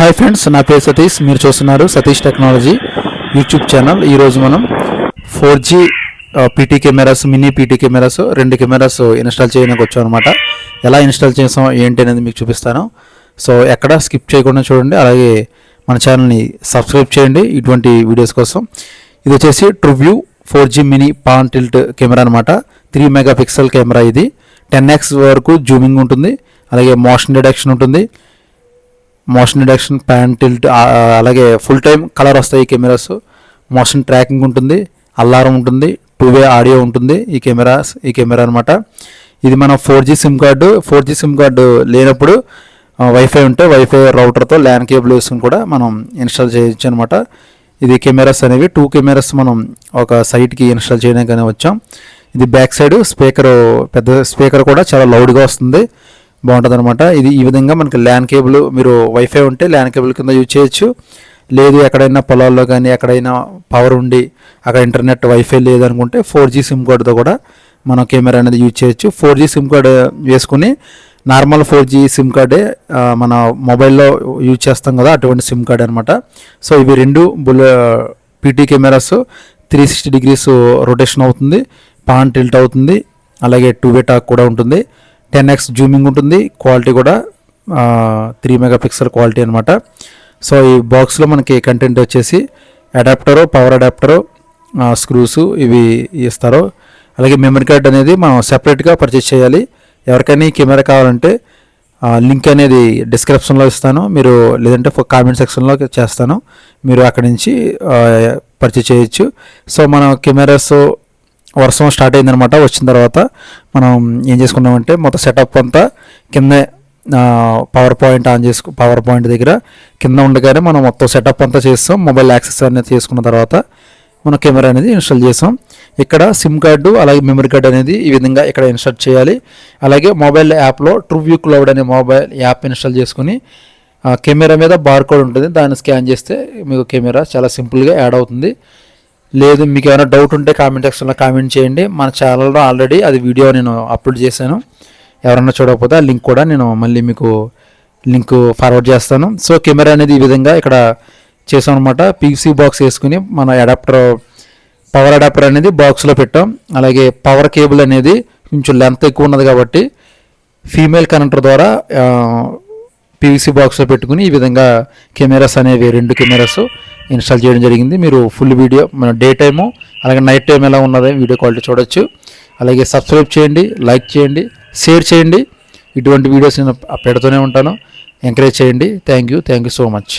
Hi friends నా పేరు సతీష్. మీరు చూస్తున్నారు సతీష్ టెక్నాలజీ యూట్యూబ్ ఛానల్. ఈరోజు మనం four G PT cameras mini PT cameras రెండు కెమెరాస్ ఇన్స్టాల్ చేయడానికి వచ్చాం అనమాట ఎలా ఇన్స్టాల్ చేసాం ఏంటి అనేది మీకు చూపిస్తాను. సో ఎక్కడ స్కిప్ చేయకుండా చూడండి. అలాగే మన ఛానల్ని సబ్స్క్రైబ్ చేయండి ఇటువంటి వీడియోస్ కోసం. ఇది వచ్చేసి TrueView four G mini pan tilt camera అనమాట త్రీ మెగా పిక్సెల్ కెమెరా ఇది. టెన్ ఎక్స్ వరకు జూమింగ్ ఉంటుంది. అలాగే మోషన్ డిడక్షన్ ఉంటుంది. మోషన్ డిడక్షన్ ప్యాన్ టిల్ట్ అలాగే ఫుల్ టైం కలర్ వస్తాయి ఈ కెమెరాస్. మోషన్ ట్రాకింగ్ ఉంటుంది అల్లారం ఉంటుంది టూ వే ఆడియో ఉంటుంది ఈ కెమెరాస్ ఈ కెమెరా అనమాట ఇది మనం four G SIM card four G SIM card లేనప్పుడు వైఫై ఉంటే వైఫై రౌటర్తో ల్యాన్ కేబుల్ వేసుకుని కూడా మనం ఇన్స్టాల్ చేయొచ్చు అనమాట ఇది కెమెరాస్ అనేవి టూ కెమెరాస్ మనం ఒక సైట్కి ఇన్స్టాల్ చేయడానికి వచ్చాం. ఇది బ్యాక్ సైడ్ స్పీకర్ పెద్ద స్పీకర్ కూడా చాలా లౌడ్గా వస్తుంది. బాగుంటుంది అనమాట ఇది ఈ విధంగా మనకి ల్యాన్ కేబుల్ మీరు వైఫై ఉంటే ల్యాన్ కేబుల్ కింద యూజ్ చేయొచ్చు. లేదు ఎక్కడైనా పొలాల్లో కానీ ఎక్కడైనా పవర్ ఉండి అక్కడ ఇంటర్నెట్ వైఫై లేదనుకుంటే ఫోర్ జీ సిమ్ కార్డుతో కూడా మనం కెమెరా అనేది యూజ్ చేయొచ్చు. ఫోర్ జీ సిమ్ కార్డు వేసుకుని నార్మల్ ఫోర్ జీ సిమ్ కార్డే మన మొబైల్లో యూజ్ చేస్తాం కదా అటువంటి సిమ్ కార్డ్ అనమాట సో ఇవి రెండు bull PT cameras three sixty degrees rotation అవుతుంది పాన్ టిల్ట్ అవుతుంది అలాగే టూ వే టాక్ కూడా ఉంటుంది. టెన్ ఎక్స్ జూమింగ్ ఉంటుంది. క్వాలిటీ కూడా త్రీ మెగా పిక్సెల్ క్వాలిటీ అనమాట సో ఈ బాక్స్లో మనకి కంటెంట్ వచ్చేసి అడాప్టరు పవర్ అడాప్టరు స్క్రూస్ ఇవి ఇస్తారు. అలాగే మెమరీ కార్డ్ అనేది మనం సెపరేట్గా పర్చేస్ చేయాలి. ఎవరికైనా ఈ కెమెరా కావాలంటే లింక్ అనేది డిస్క్రిప్షన్లో ఇస్తాను. మీరు లేదంటే కామెంట్ సెక్షన్లో చేస్తాను. మీరు అక్కడి నుంచి పర్చేస్ చేయొచ్చు. సో మన కెమెరాస్ వర్షం స్టార్ట్ అయిందనమాట వచ్చిన తర్వాత మనం ఏం చేసుకున్నామంటే మొత్తం సెటప్ అంతా కింద పవర్ పాయింట్ ఆన్ చేసుకు పవర్ పాయింట్ దగ్గర కింద ఉండగానే మనం మొత్తం సెటప్ అంతా చేస్తాం. మొబైల్ యాక్సెస్ అనేది చేసుకున్న తర్వాత మనం కెమెరా అనేది ఇన్స్టాల్ చేసాం ఇక్కడ సిమ్ కార్డు అలాగే మెమరీ కార్డు అనేది ఈ విధంగా ఇక్కడ ఇన్స్టాల్ చేయాలి. అలాగే మొబైల్ యాప్లో ట్రూవ్యూ క్లౌడ్ అనే మొబైల్ యాప్ ఇన్స్టాల్ చేసుకుని కెమెరా మీద బార్ కోడ్ ఉంటుంది. దాన్ని స్కాన్ చేస్తే మీకు కెమెరా చాలా సింపుల్గా యాడ్ అవుతుంది. లేదు మీకు ఏమైనా డౌట్ ఉంటే కామెంట్ సెక్షన్లో కామెంట్ చేయండి. మన ఛానల్లో ఆల్రెడీ అది వీడియో నేను అప్లోడ్ చేశాను. ఎవరన్నా చూడకపోతే ఆ లింక్ కూడా నేను మళ్ళీ మీకు లింక్ ఫార్వర్డ్ చేస్తాను. సో కెమెరా అనేది ఈ విధంగా ఇక్కడ చేసాం అనమాట పీసీ బాక్స్ వేసుకుని మన అడాప్టర్ పవర్ అడాప్టర్ అనేది బాక్స్లో పెట్టాం. అలాగే పవర్ కేబుల్ అనేది కొంచెం లెంత్ ఎక్కువ ఉన్నది కాబట్టి ఫీమేల్ కనెక్టర్ ద్వారా పీవీసీ బాక్స్లో పెట్టుకుని ఈ విధంగా కెమెరాస్ అనేవి రెండు కెమెరాస్ ఇన్స్టాల్ చేయడం జరిగింది. మీరు ఫుల్ వీడియో మన డే టైము అలాగే నైట్ టైం ఎలా ఉన్నది వీడియో క్వాలిటీ చూడొచ్చు. అలాగే సబ్స్క్రైబ్ చేయండి లైక్ చేయండి షేర్ చేయండి. ఇటువంటి వీడియోస్ నేను పెడుతూనే ఉంటాను. ఎంకరేజ్ చేయండి. Thank you. Thank you so much.